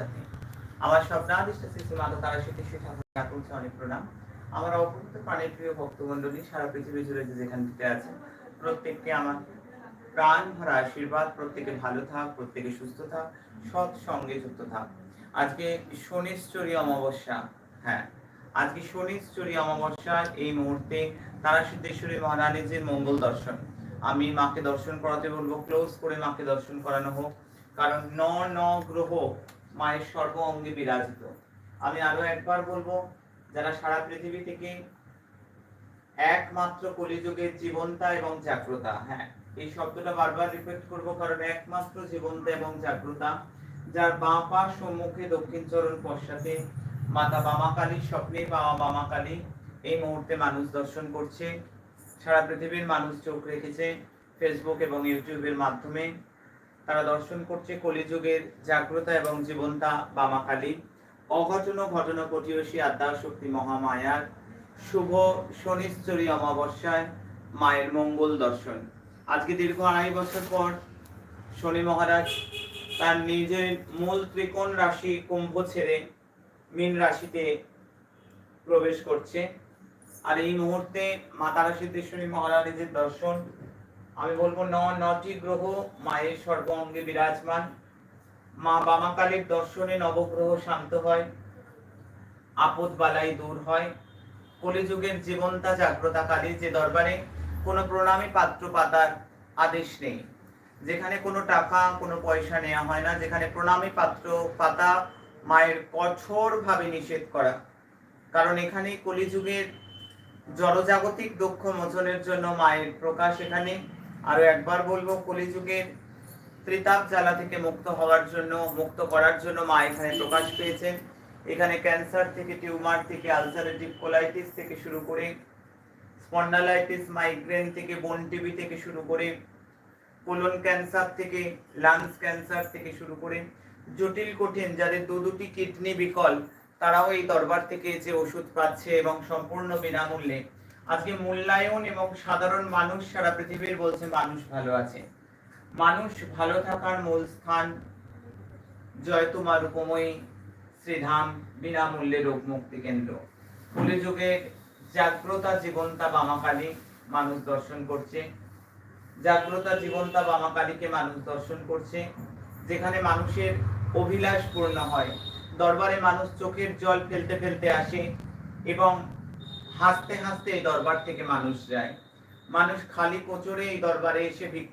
সাথে। আমার তারা সেটি অনেক প্রণাম। আমার অপরিত প্রাণের প্রিয় ভক্তমণ্ডলী, সারা পৃথিবী জুড়ে যে যেখান থেকে আছে প্রত্যেককে আমার প্রাণ ভরা আশীর্বাদ, প্রত্যেকে ভালো থাক, প্রত্যেকে সুস্থ থাক, সৎ সঙ্গে যুক্ত থাক। আজকে শনিশ্চরী অমাবস্যা হ্যাঁ আজকে শনিশ্চরী অমাবস্যা, এই মুহূর্তে তারা সিদ্ধেশ্বরী মহারানীজির মঙ্গল দর্শন। আমি মাকে দর্শন করাতে বলব, ক্লোজ করে মাকে দর্শন করানো হোক, কারণ ন ন গ্রহ মায়ের সর্ব অঙ্গে বিরাজিত। আমি আরও একবার বলব, যারা সারা পৃথিবী থেকে একমাত্র কলিযুগের জীবনতা এবং জাগ্রতা হ্যাঁ এই শব্দটা বারবার রিপিট করব কারণ একমাত্র জীবনতা এবং জাগ্রতা, যার বাঁ পা সম্মুখে দক্ষিণ চরণ পশ্চাতে মাতা বামা বামাকালী স্বপ্নে বাবা বামাকালী এই মুহূর্তে মানুষ দর্শন করছে, সারা পৃথিবীর মানুষ চোখ রেখেছে ফেসবুক এবং ইউটিউবের মাধ্যমে। তারা দর্শন করছে কলিযুগের জাগ্রতা এবং জীবনতা বামাকালী অঘটন ঘটন কটিয়সী আদ্যা শক্তি মহামায়ার, শুভ শনিশ্চরী অমাবস্যায় মায়ের মঙ্গল দর্শন। আজকে দীর্ঘ আড়াই বছর পর শনি মহারাজ তার নিজের মূল ত্রিকোণ রাশি কুম্ভ ছেড়ে মীন রাশিতে প্রবেশ করছে। আর এই মুহূর্তে মাতারা সিদ্ধেশ্বরী মহারানীদের দর্শন আমি বলব ন, নটি গ্রহ, মায়ের সর্ব অঙ্গে বিরাজমান। মা বামাকালীর দর্শনে নবগ্রহ শান্ত হয়, আপদ বালাই দূর হয়। কলিযুগের জীবনতা জাগ্রতা কালী যে দরবারে কোনো প্রণামী পাত্র পাতার আদেশ নেই। যেখানে কোনো টাকা, কোনো পয়সা নেওয়া হয় না। যেখানে প্রণামী পাত্র পাতা মায়ের কঠোরভাবে নিষেধ করা। কারণ এখানে কলিযুগের জড়জাগতিক দক্ষ মোচনের জন্য মায়ের প্রকাশ এখানে। আরও একবার বলব কলিযুগের ত্রিতাপ জ্বালা থেকে মুক্ত হওয়ার জন্য, মুক্ত করার জন্য মা এখানে প্রকাশ পেয়েছেন। এখানে ক্যান্সার থেকে, টিউমার থেকে, আলসারেটিভ কোলাইটিস থেকে শুরু করে, স্পন্ডালাইটিস, মাইগ্রেন থেকে, বোন টিবি থেকে শুরু করে, কোলন ক্যান্সার থেকে, লাংস ক্যান্সার থেকে শুরু করে, জটিল, কঠিন, যাদের দু দুটি কিডনি বিকল, তারাও এই দরবার থেকে যে ওষুধ পাচ্ছে এবং সম্পূর্ণ বিনামূল্যে আজকে মূল্যায়ন এবং সাধারণ মানুষ সারা পৃথিবীর বলছে মানুষ ভালো আছে। মানুষ ভালো থাকার মূল স্থান জয়তুমা রূপময়ী শ্রীধাম বিনামূল্যে রোগ মুক্তি কেন্দ্র। কলিযুগে জাগ্রতা জীবনতা বামাকালী মানুষ দর্শন করছে। জাগ্রতা জীবনতা বামাকালীকে মানুষ দর্শন করছে। যেখানে মানুষের অভিলাষ পূর্ণ হয়। দরবারে মানুষ চোখের জল ফেলতে ফেলতে আসে এবং হাসতে হাসতে এই দরবার থেকে মানুষ যায়। মানুষ খালি কোচরে এই দরবারে এসে ভিক্ষা